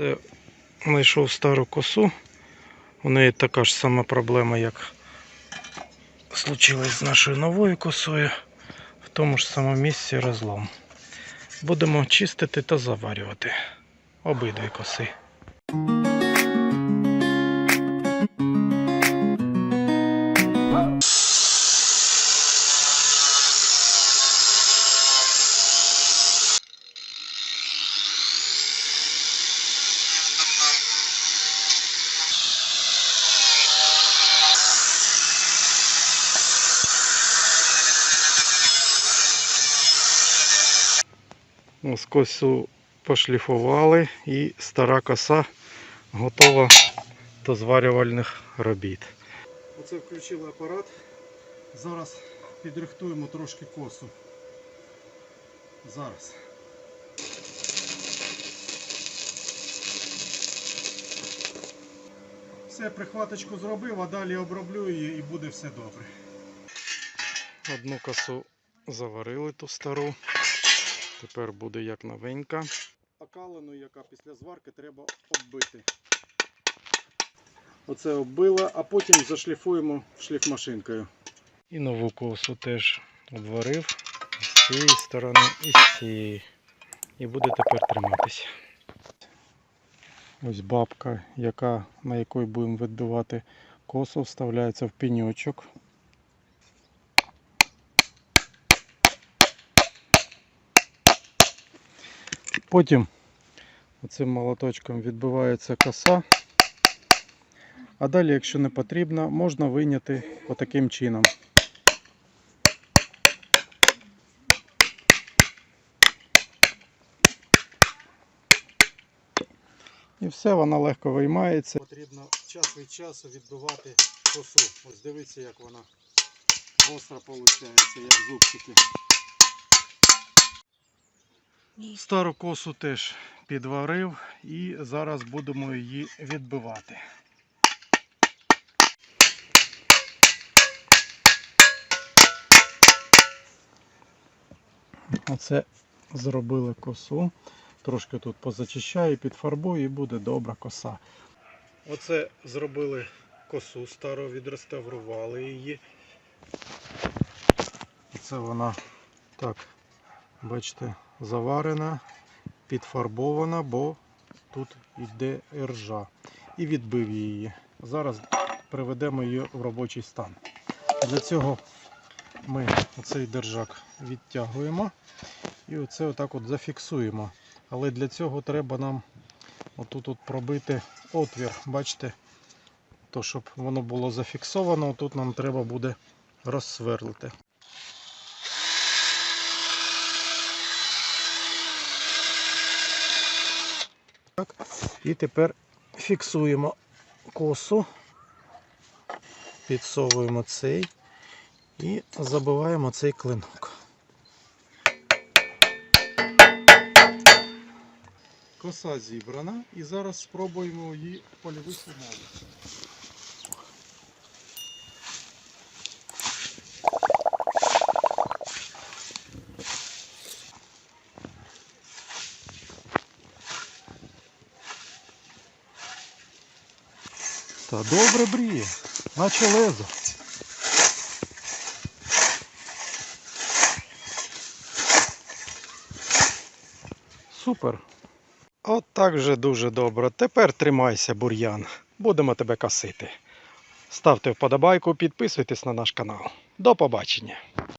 Це знайшов стару косу. У неї така ж сама проблема, як случилось з нашою новою косою. В тому ж самому місці розлом. Будемо чистити та заварювати обидві коси. Ось косу пошліфували і стара коса готова до зварювальних робіт. Оце включили апарат. Зараз підрихтуємо трошки косу. Зараз. Все, прихваточку зробив, а далі оброблю її і буде все добре. Одну косу заварили ту стару. Тепер буде як новенька. Окалену, яка після зварки треба оббити. Оце оббила, а потім зашліфуємо шліфмашинкою. І нову косу теж обварив з цієї сторони і з цієї. І буде тепер триматися. Ось бабка, яка, на якої будемо відбивати косу, вставляється в пеньочок. Потім оцим молоточком відбивається коса. А далі, якщо не потрібно, можна вийняти отаким чином. І все, вона легко виймається. Потрібно час від часу відбивати косу. Ось дивіться, як вона гостра виходить, як зубчики. Стару косу теж підварив і зараз будемо її відбивати. Оце зробили косу. Трошки тут позачищаю, підфарбую і буде добра коса. Оце зробили косу стару, відреставрували її. Це вона так, бачите, заварена, підфарбована, бо тут йде іржа. І відбив її. Зараз приведемо її в робочий стан. Для цього ми оцей держак відтягуємо і оце отак от зафіксуємо. Але для цього треба нам отут от пробити отвір. Бачите, то щоб воно було зафіксовано, тут нам треба буде розсверлити. Так. І тепер фіксуємо косу, підсовуємо цей і забиваємо цей клинок. Коса зібрана і зараз спробуємо її в польових Та добре бріє, наче лезо. Супер. От так же дуже добре. Тепер тримайся, бур'ян. Будемо тебе косити. Ставте вподобайку, підписуйтесь на наш канал. До побачення.